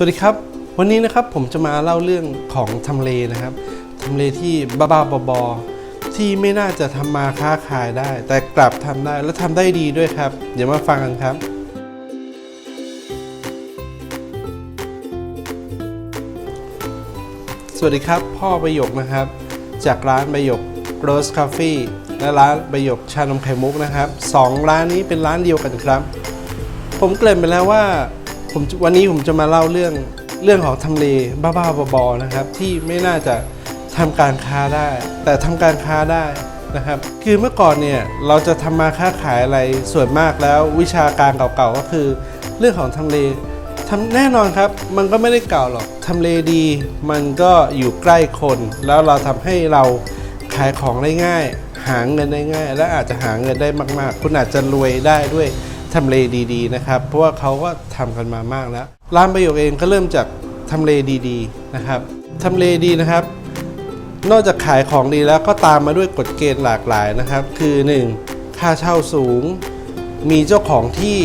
สวัสดีครับ วันนี้นะครับผมจะมาเล่าเรื่องของทำเลนะครับทำเลที่บ้าๆบอๆที่ไม่น่าจะทำมาค้าขายได้ แต่กลับทำได้และทำได้ดีด้วยครับเดี๋ยวมาฟังกันครับ สวัสดีครับ พ่อประโยคนะครับ จากร้านประโยค Rose Coffee และร้านประโยคชานมไข่มุกนะครับสองร้านนี้เป็นร้านเดียวกันครับ ผมเกริ่นไปแล้วว่า ผมวันนี้ผมจะมาเล่าเรื่องเรื่องของทำเลบ้าๆบอๆนะครับ ที่ไม่น่าจะทำการค้าได้ แต่ทำการค้าได้นะครับ คือเมื่อก่อนเนี่ยเราจะทำมาค้าขายอะไรส่วนมากแล้ววิชาการเก่าๆก็คือ เรื่องของทำเลทำแน่นอนครับ มันก็ไม่ได้เก่าหรอกทำเลดี มันก็อยู่ใกล้คน แล้วเราทำให้เราขายของได้ง่าย หาเงินได้ง่าย และอาจจะหาเงินได้มาก ๆ คุณอาจจะรวยได้ด้วย ทำเลดีๆนะครับ เพราะว่าเขาก็ทำกันมามากแล้ว ร้านประโยคเองก็เริ่มจากทำเลดีๆนะครับทำเลดีนะครับ นอกจากขายของดีแล้วก็ตามมาด้วยกฎเกณฑ์หลากหลายนะครับ คือ 1. ค่าเช่าสูง มีเจ้าของที่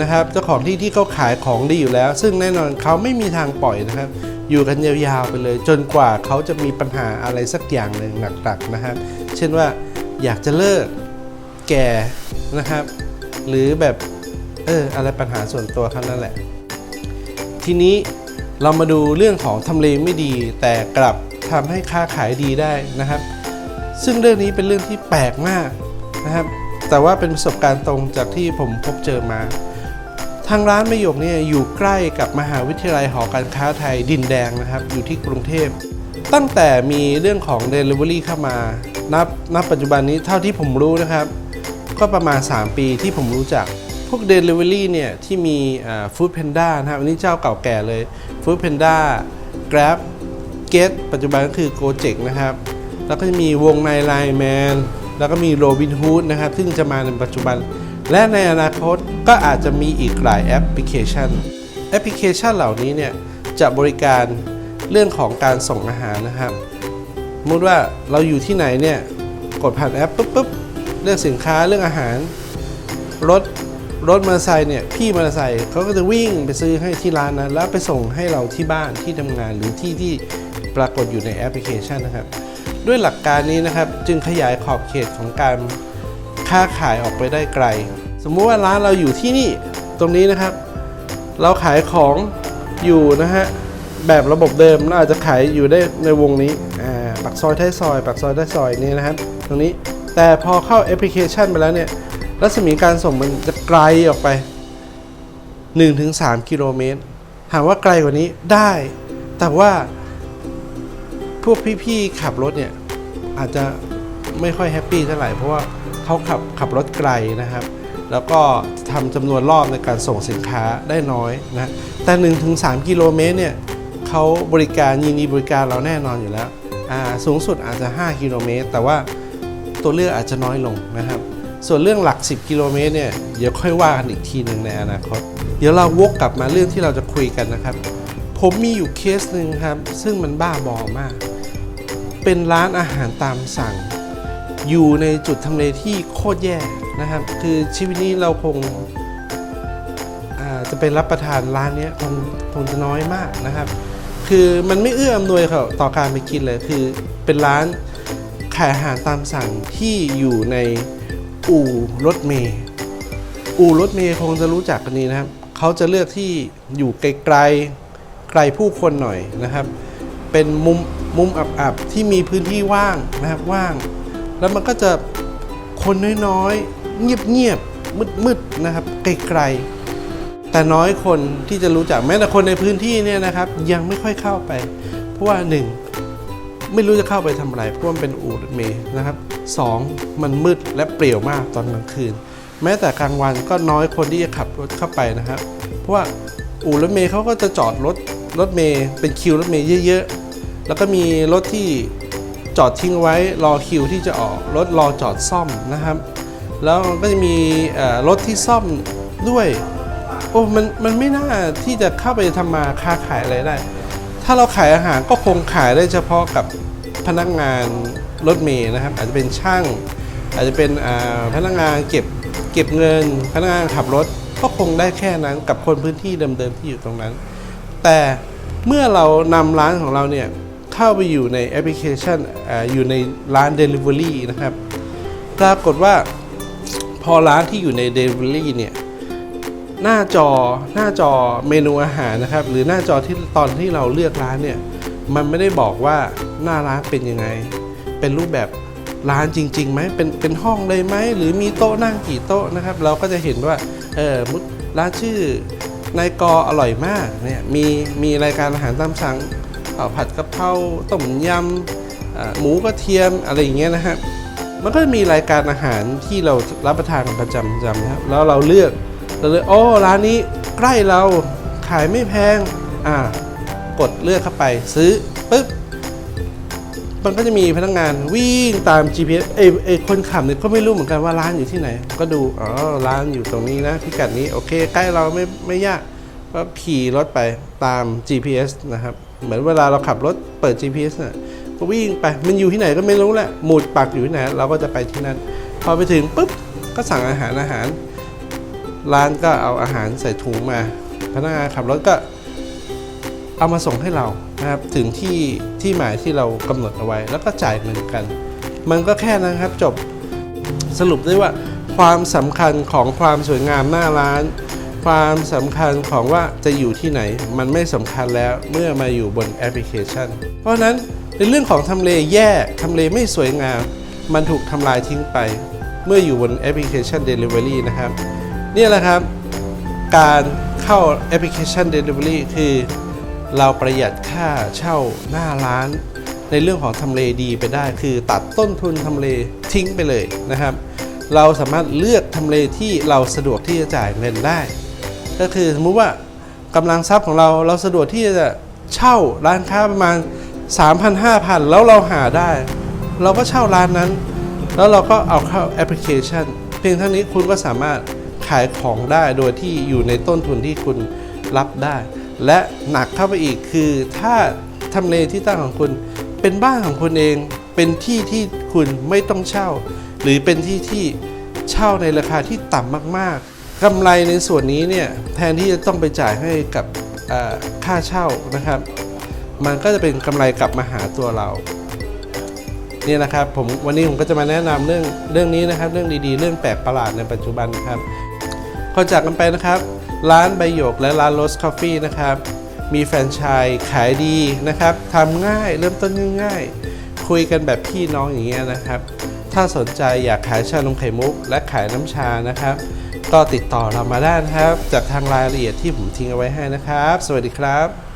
นะครับ เจ้าของที่ที่เขาขายของดีอยู่แล้ว ซึ่งแน่นอนเขาไม่มีทางปล่อยนะครับ อยู่กันยาวๆไปเลย จนกว่าเขาจะมีปัญหาอะไรสักอย่างหนึ่งหนักๆนะครับ เช่นว่าอยากจะเลิกแก่นะครับ หรือแบบเอออะไรปัญหาส่วนตัวเขานั่นแหละ ทีนี้เรามาดูเรื่องของทำเลไม่ดี แต่กลับทำให้ค้าขายดีได้นะครับ ซึ่งเรื่องนี้เป็นเรื่องที่แปลกมากนะครับ แต่ว่าเป็นประสบการณ์ตรงจากที่ผมพบเจอมา ทางร้านไม่ยกเนี่ยอยู่ใกล้กับมหาวิทยาลัยหอการค้าไทยดินแดงนะครับ อยู่ที่กรุงเทพ ตั้งแต่มีเรื่องของ Delivery เข้ามา นับนับปัจจุบันนี้เท่าที่ผมรู้นะครับ ก็ประมาณ 3 ปีที่ผมรู้จัก พวก Delivery เนี่ยที่มีฟู้ดแพนด้านะครับอันนี้เจ้าเก่าแก่เลย Food Panda Grab Get ปัจจุบันก็คือ Gojek นะครับ แล้วก็จะมีวงในไลแมนแล้วก็มี Robin Hood นะครับ ซึ่งจะมาในปัจจุบัน และในอนาคตก็อาจจะมีอีกหลายแอปพลิเคชัน แอปพลิเคชันเหล่านี้เนี่ยจะบริการเรื่องของการส่งอาหารนะครับสมมติว่าเราอยู่ที่ไหนเนี่ย กดผ่านแอปปุ๊บปุ๊บ ลือกสินค้าเรื่องอาหาร รถรถมอเตอร์ไซค์เนี่ยพี่มอเตอร์ไซค์เขาก็จะวิ่งไปซื้อให้ที่ร้านนั้นแล้วไปส่งให้เราที่บ้านที่ทำงานหรือที่ที่ปรากฏอยู่ในแอปพลิเคชันนะครับ ด้วยหลักการนี้นะครับ จึงขยายขอบเขตของการค้าขายออกไปได้ไกล สมมุติว่าร้านเราอยู่ที่นี่ตรงนี้นะครับ เราขายของอยู่นะฮะแบบระบบเดิมเราอาจจะขายอยู่ได้ในวงนี้อ่าปักซอยท้ายซอยปักซอยท้ายซอยนี่นะครับ ตรงนี้ แต่พอเข้าแอปพลิเคชันไปแล้วเนี่ย รัศมีการส่งมันจะไกลออกไป 1-3 กิโลเมตร ถามว่าไกลกว่านี้ได้ แต่ว่าพวกพี่ๆขับรถเนี่ย อาจจะไม่ค่อยแฮปปี้เท่าไหร่ เพราะว่าเขาขับขับรถไกลนะครับ แล้วก็ทำจำนวนรอบในการส่งสินค้าได้น้อยนะ แต่ 1-3 กิโลเมตรเนี่ยเขาบริการยินดีบริการเราแน่นอนอยู่แล้วอ่าสูงสุดอาจจะ 5 กิโลเมตร แต่ว่า ตัวเลือกอาจจะน้อยลงนะครับ ส่วนเรื่องหลัก 10 กิโลเมตรเนี่ยเดี๋ยวค่อยว่ากันอีกทีหนึ่งในอนาคต เดี๋ยวเราวกกลับมาเรื่องที่เราจะคุยกันนะครับ ผมมีอยู่เคสหนึ่งครับ ซึ่งมันบ้าบอมาก เป็นร้านอาหารตามสั่ง อยู่ในจุดทำเลที่โคตรแย่นะครับ คือชีวิตนี้เราคงาจะไปรับประทานร้านนี้คงคงจะน้อยมากนะครับ คือมันไม่เอื้ออำนวยต่อการไปกินเลย คือเป็นร้าน ขายอาหารตามสั่งที่อยู่ในอู่รถเมย์อู่รถเมย์คงจะรู้จักกันนี้นะครับเขาจะเลือกที่อยู่ไกลๆไกลผู้คนหน่อยนะครับ เป็นมุมมุมอับๆที่มีพื้นที่ว่างนะครับว่าง แล้วมันก็จะคนน้อยๆ เงียบๆมืดๆนะครับไกลๆแต่น้อยคนที่จะรู้จักแม้แต่คนในพื้นที่เนี่ยนะครับ ยังไม่ค่อยเข้าไป เพราะว่าหนึ่ง ไม่รู้จะเข้าไปทำอะไรเพราะมันเป็นอู่รถเมย์นะครับสองมันมืดและเปลี่ยวมากตอนกลางคืน แม้แต่กลางวันก็น้อยคนที่จะขับรถเข้าไปนะครับ เพราะว่าอู่รถเมย์เขาก็จะจอดรถรถเมย์เป็นคิวรถเมย์เยอะๆ แล้วก็มีรถที่จอดทิ้งไว้รอคิวที่จะออกรถรอจอดซ่อมนะครับ แล้วก็จะมีรถที่ซ่อมด้วย โอ้มันมันไม่น่าที่จะเข้าไปทำมาค้าขายอะไรได้ ถ้าเราขายอาหารก็คงขายได้เฉพาะกับพนักงานรถเมย์นะครับ อาจจะเป็นช่าง อาจจะเป็นพนักงานเก็บเก็บเงิน พนักงานขับรถก็คงได้แค่นั้นกับคนพื้นที่เดิมๆที่อยู่ตรงนั้น แต่เมื่อเรานำร้านของเราเนี่ยเข้าไปอยู่ในแอปพลิเคชันออยู่ในร้าน Delivery นะครับ ปรากฏว่าพอร้านที่อยู่ใน Delivery เนี่ย หน้าจอหน้าจอเมนูอาหารนะครับ หรือหน้าจอที่ตอนที่เราเลือกร้านเนี่ยมันไม่ได้บอกว่าหน้าร้านเป็นยังไง เป็นรูปแบบร้านจริงๆไหมเป็นเป็นห้องเลยไหมหรือมีโต๊ะนั่งกี่โต๊ะนะครับ เราก็จะเห็นว่าเออมุดร้านชื่อนายกออร่อยมากเนี่ยมีมีรายการอาหารตามสั่งออผัดกะเพราต้มยำหมูกระเทียมอะไรอย่างเงี้ยนะครับมันก็จะมีรายการอาหารที่เรารับประทานกันประจำๆนะครับแล้วเราเลือก เราเลือกโอ้ร้านนี้ใกล้เราขายไม่แพงอ่ากดเลือกเข้าไปซื้อปุ๊บมันก็จะมีพนักงานวิ่งตาม GPS เอยเอคนขับเนี่ยก็ไม่รู้เหมือนกันว่าร้านอยู่ที่ไหน ก็ดูอ๋อร้านอยู่ตรงนี้นะพิกัดนี้โอเค ใกล้เราไม่ไม่ยากก็ขี่รถไปตาม GPS นะครับ เหมือนเวลาเราขับรถเปิด GPS น่ะก็วิ่งไปมันอยู่ที่ไหนก็ไม่รู้แหละหมุดปักอยู่ที่ไหนเราก็จะไปที่นั่น พอไปถึงปุ๊บก็สั่งอาหารอาหาร ร้านก็เอาอาหารใส่ถุงมา พนักงานขับรถก็เอามาส่งให้เรานะครับถึงที่ที่หมายที่เรากำหนดเอาไว้ แล้วก็จ่ายเงินกัน มันก็แค่นั้นครับจบสรุปได้ว่าความสำคัญของความสวยงามหน้าร้าน ความสำคัญของว่าจะอยู่ที่ไหน มันไม่สำคัญแล้วเมื่อมาอยู่บนแอปพลิเคชัน เพราะฉะนั้นในเรื่องของทำเลแย่ทำเลไม่สวยงาม มันถูกทำลายทิ้งไป เมื่ออยู่บนแอปพลิเคชัน Delivery นะครับ นี่แหละครับ การเข้าแอปพลิเคชัน Delivery คือเราประหยัดค่าเช่าหน้าร้าน ในเรื่องของทำเลดีไปได้ คือตัดต้นทุนทำเลทิ้งไปเลยนะครับ เราสามารถเลือกทำเลที่เราสะดวกที่จะจ่ายเงินได้ ก็คือสมมุติว่ากำลังทรัพย์ของเราเราสะดวกที่จะเช่าร้านค้าประมาณ 3,000 5,000 แล้วเราหาได้ เราก็เช่าร้านนั้น แล้วเราก็เอาเข้าแอปพลิเคชัน เพียงเท่านี้คุณก็สามารถ ขายของได้โดยที่อยู่ในต้นทุนที่คุณรับได้ และหนักเข้าไปอีกคือถ้าทำเลที่ตั้งของคุณเป็นบ้านของคุณเอง เป็นที่ที่คุณไม่ต้องเช่า หรือเป็นที่ที่เช่าในราคาที่ต่ำมากๆกำไรในส่วนนี้เนี่ยแทนที่จะต้องไปจ่ายให้กับค่าเช่านะครับ มันก็จะเป็นกำไรกลับมาหาตัวเราเนี่ยนะครับผมวันนี้ผมก็จะมาแนะนำเรื่องเรื่องนี้นะครับ เรื่องดีๆ เรื่องแปลกประหลาดในปัจจุบันนครับ อจากกันไปนะครับ ร้านใบหยกและร้านโรสคอฟฟี่นะครับ มีแฟรนไชส์ขายดีนะครับทำง่ายเริ่มต้นง่ายๆ คุยกันแบบพี่น้องอย่างเงี้ยนะครับ ถ้าสนใจอยากขายชานมไข่มุก และขายน้ำชานะครับ ก็ติดต่อเรามาได้นะครับ จากทางรายละเอียดที่ผมทิ้งเอาไว้ให้นะครับ สวัสดีครับ